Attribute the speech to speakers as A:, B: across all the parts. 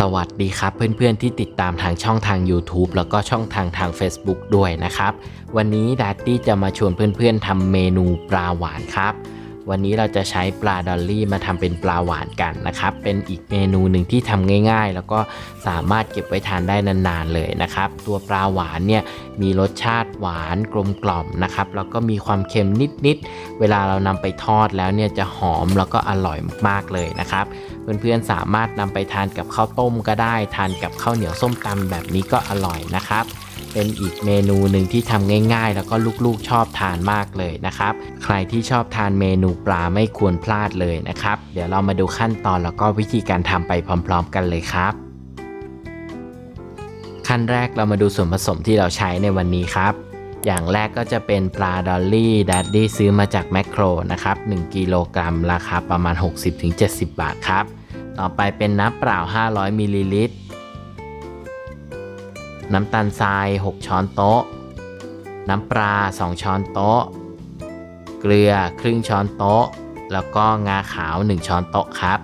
A: สวัสดีครับเพื่อนๆที่ติดตามทางช่องทาง YouTube แล้วก็ช่องทางทาง Facebook ด้วยนะครับ วันนี้ดัตตี้จะมาชวนเพื่อนๆทำเมนูปลาหวานครับ วันนี้เราจะใช้ปลาดอลลี่มาทำเป็นปลาหวานกันนะครับ เป็นอีกเมนูหนึ่งที่ทำง่าย ๆ แล้วก็สามารถเก็บไว้ทานได้นานๆเลยนะครับ ตัวปลาหวานเนี่ยมีรสชาติหวานกลมกล่อมนะครับแล้วก็มีความเค็มนิดๆ เวลาเรานำไปทอดแล้วเนี่ยจะหอมแล้วก็อร่อยมากๆเลยนะครับ เพื่อนๆสามารถนำไปทานกับข้าวต้มก็ได้ ทานกับข้าวเหนียวส้มตำแบบนี้ก็อร่อยนะครับเป็นอีกเมนูหนึ่งที่ทำง่ายๆ แล้วก็ลูกๆชอบทานมากเลยนะครับ ใครที่ชอบทานเมนูปลาไม่ควรพลาดเลยนะครับ เดี๋ยวเรามาดูขั้นตอนแล้วก็วิธีการทำไปพร้อมๆ กันเลยครับ ขั้นแรกเรามาดูส่วนผสมที่เราใช้ในวันนี้ครับ อย่างแรกก็จะเป็นปลาดอลลี่ดัดดี้ซื้อมาจากแมคโครนะครับ 1 กิโลกรัม ราคาประมาณ 60-70 บาทครับ ต่อไปเป็นน้ำเปล่า 500มิลลิลิตร น้ำตาลทราย 6 ช้อนโต๊ะ น้ำปลา 2 ช้อนโต๊ะ เกลือครึ่งช้อนโต๊ะ แล้วก็งาขาว 1 ช้อนโต๊ะครับ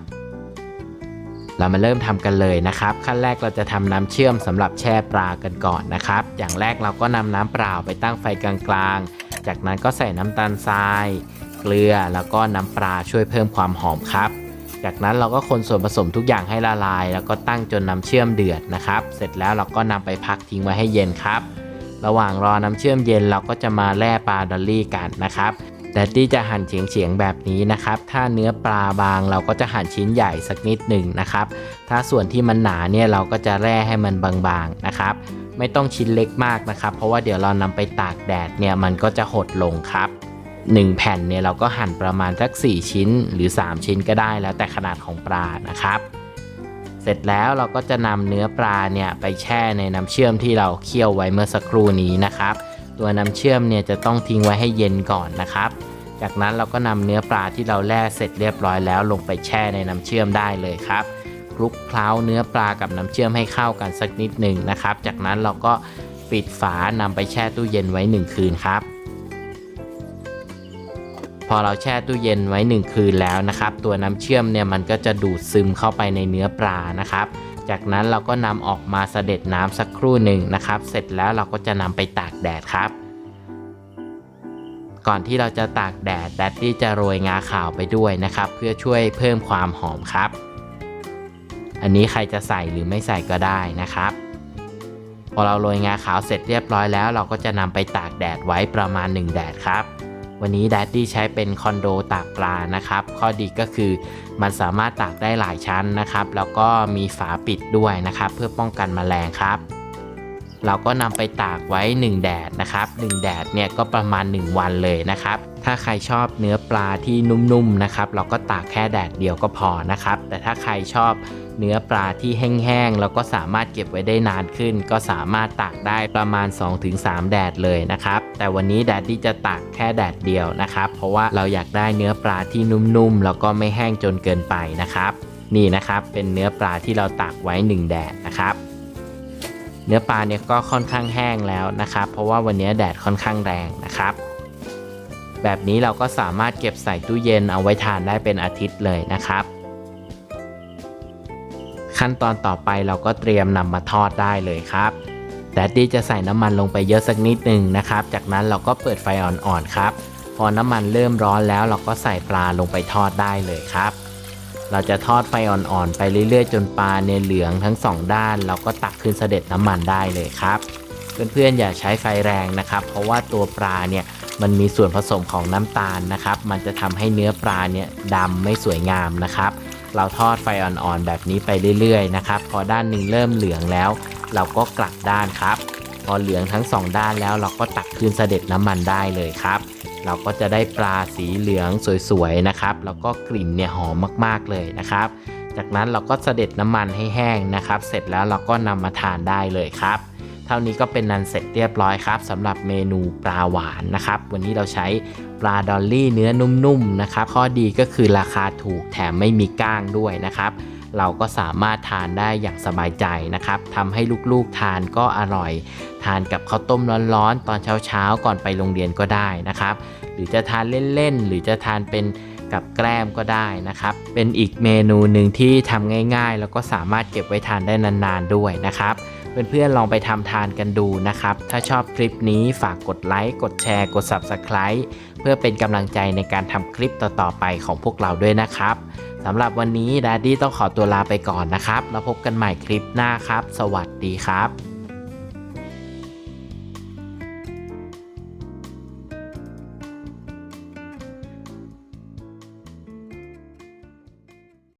A: เรามาเริ่มทำกันเลยนะครับ ขั้นแรกเราจะทำน้ำเชื่อมสำหรับแช่ปลากันก่อนนะครับ อย่างแรกเราก็นำน้ำเปล่าไปตั้งไฟกลางๆ จากนั้นก็ใส่น้ำตาลทราย เกลือแล้วก็น้ำปลาช่วยเพิ่มความหอมครับ จากนั้นเราก็คนส่วนผสมทุกอย่างให้ละลาย แล้วก็ตั้งจนน้ำเชื่อมเดือดนะครับ เสร็จแล้วเราก็นำไปพักทิ้งไว้ให้เย็นครับ ระหว่างรอน้ำเชื่อมเย็นเราก็จะมาแล่ปลาดอลลี่กันนะครับ แดดดี้จะหั่นเฉียงๆแบบนี้นะครับ ถ้าเนื้อปลาบางเราก็จะหั่นชิ้นใหญ่สักนิดหนึ่งนะครับ ถ้าส่วนที่มันหนาเนี่ยเราก็จะแร่ให้มันบางๆนะครับ ไม่ต้องชิ้นเล็กมากนะครับ เพราะว่าเดี๋ยวเรานำไปตากแดดเนี่ยมันก็จะหดลงครับ1แผ่นเนี่ยเราก็หั่นประมาณสัก 4 ชิ้นหรือ 3 ชิ้นก็ได้แล้วแต่ขนาดของปลานะครับ เสร็จแล้วเราก็จะนำเนื้อปลาเนี่ยไปแช่ในน้ำเชื่อมที่เราเคี่ยวไว้เมื่อสักครู่นี้นะครับ ตัวน้ำเชื่อมเนี่ยจะต้องทิ้งไว้ให้เย็นก่อนนะครับ จากนั้นเราก็นำเนื้อปลาที่เราแล่เสร็จเรียบร้อยแล้วลงไปแช่ในน้ำเชื่อมได้เลยครับคลุกเคล้าเนื้อปลากับน้ำเชื่อมให้เข้ากันสักนิดหนึ่งนะครับ จากนั้นเราก็ปิดฝานำไปแช่ตู้เย็นไว้ 1 คืนครับ พอเราแช่ตู้เย็นไว้ 1 คืนแล้วนะครับ ตัวน้ำเชื่อมเนี่ยมันก็จะดูดซึมเข้าไปในเนื้อปลานะครับ จากนั้นเราก็นำออกมาเสด็จน้ำสักครู่หนึ่งนะครับ เสร็จแล้วเราก็จะนำไปตากแดดครับ ก่อนที่เราจะตากแดดแดดดี้จะโรยงาขาวไปด้วยนะครับ เพื่อช่วยเพิ่มความหอมครับ อันนี้ใครจะใส่หรือไม่ใส่ก็ได้นะครับ พอเราโรยงาขาวเสร็จเรียบร้อยแล้ว เราก็จะนำไปตากแดดไว้ประมาณ 1 แดดครับวันนี้แดดดี้ใช้เป็นคอนโดตากปลานะครับ ข้อดีก็คือมันสามารถตากได้หลายชั้นนะครับ แล้วก็มีฝาปิดด้วยนะครับ เพื่อป้องกันแมลงครับ เราก็นำไปตากไว้ 1 แดดนะครับ 1 แดดเนี่ยก็ประมาณ 1 วันเลยนะครับ ถ้าใครชอบเนื้อปลาที่นุ่มๆนะครับ เราก็ตากแค่แดดเดียวก็พอนะครับ แต่ถ้าใครชอบเนื้อปลาที่แห้งๆแล้วก็สามารถเก็บไว้ได้นานขึ้น ก็สามารถตากได้ประมาณ 2-3 แดดเลยนะครับ แต่วันนี้แดดดี้จะตากแค่แดดเดียวนะครับ เพราะว่าเราอยากได้เนื้อปลาที่นุ่มๆแล้วก็ไม่แห้งจนเกินไปนะครับ นี่นะครับเป็นเนื้อปลาที่เราตากไว้ 1 แดดนะครับ เนื้อปลาเนี่ยก็ค่อนข้างแห้งแล้วนะครับ เพราะว่าวันนี้แดดค่อนข้างแรงนะครับ แบบนี้เราก็สามารถเก็บใส่ตู้เย็นเอาไว้ทานได้เป็นอาทิตย์เลยนะครับ ขั้นตอนต่อไปเราก็เตรียมนำมาทอดได้เลยครับแดดดี้จะใส่น้ำมันลงไปเยอะสักนิดหนึ่งนะครับ จากนั้นเราก็เปิดไฟอ่อนๆครับ พอน้ำมันเริ่มร้อนแล้วเราก็ใส่ปลาลงไปทอดได้เลยครับ เราจะทอดไฟอ่อนๆ ไปเรื่อยๆ จนปลาเนี่ยเหลืองทั้งสองด้าน เราก็ตักขึ้นเสด็จน้ำมันได้เลยครับเพื่อนๆอย่าใช้ไฟแรงนะครับ เพราะว่าตัวปลาเนี่ยมันมีส่วนผสมของน้ำตาลนะครับ มันจะทำให้เนื้อปลาเนี่ยดำไม่สวยงามนะครับ เราทอดไฟอ่อนๆ แบบนี้ไปเรื่อยๆนะครับ พอด้านหนึ่งเริ่มเหลืองแล้ว เราก็กลับด้านครับ พอเหลืองทั้งสองด้านแล้วเราก็ตักคืนเสด็จน้ำมันได้เลยครับ เราก็จะได้ปลาสีเหลืองสวยๆนะครับ แล้วก็กลิ่นเนี่ยหอมมากๆเลยนะครับ จากนั้นเราก็เสด็จน้ำมันให้แห้งนะครับ เสร็จแล้วเราก็นำมาทานได้เลยครับเท่านี้ก็เป็นนันเสร็จเรียบร้อยครับสำหรับเมนูปลาหวานนะครับ วันนี้เราใช้ปลาดอลลี่เนื้อนุ่มๆนะครับ ข้อดีก็คือราคาถูกแถมไม่มีก้างด้วยนะครับ เราก็สามารถทานได้อย่างสบายใจนะครับทำให้ลูกๆทานก็อร่อย ทานกับข้าวต้มร้อนๆ ตอนเช้าๆ ก่อนไปโรงเรียนก็ได้นะครับ หรือจะทานเล่นๆ หรือจะทานเป็นกับแกล้มก็ได้นะครับ เป็นอีกเมนูหนึ่งที่ทำง่าย ๆ แล้วก็สามารถเก็บไว้ทานได้นานๆด้วยนะครับเพื่อนๆลองไปทำทานกันดูนะครับ ถ้าชอบคลิปนี้ฝากกดไลค์ กดแชร์ กด Subscribe เพื่อเป็นกำลังใจในการทำคลิปต่อๆไปของพวกเราด้วยนะครับ สำหรับวันนี้ดดดี้ต้องขอตัวลาไปก่อนนะครับ แล้วพบกันใหม่คลิปหน้าครับ สวัสดีครับ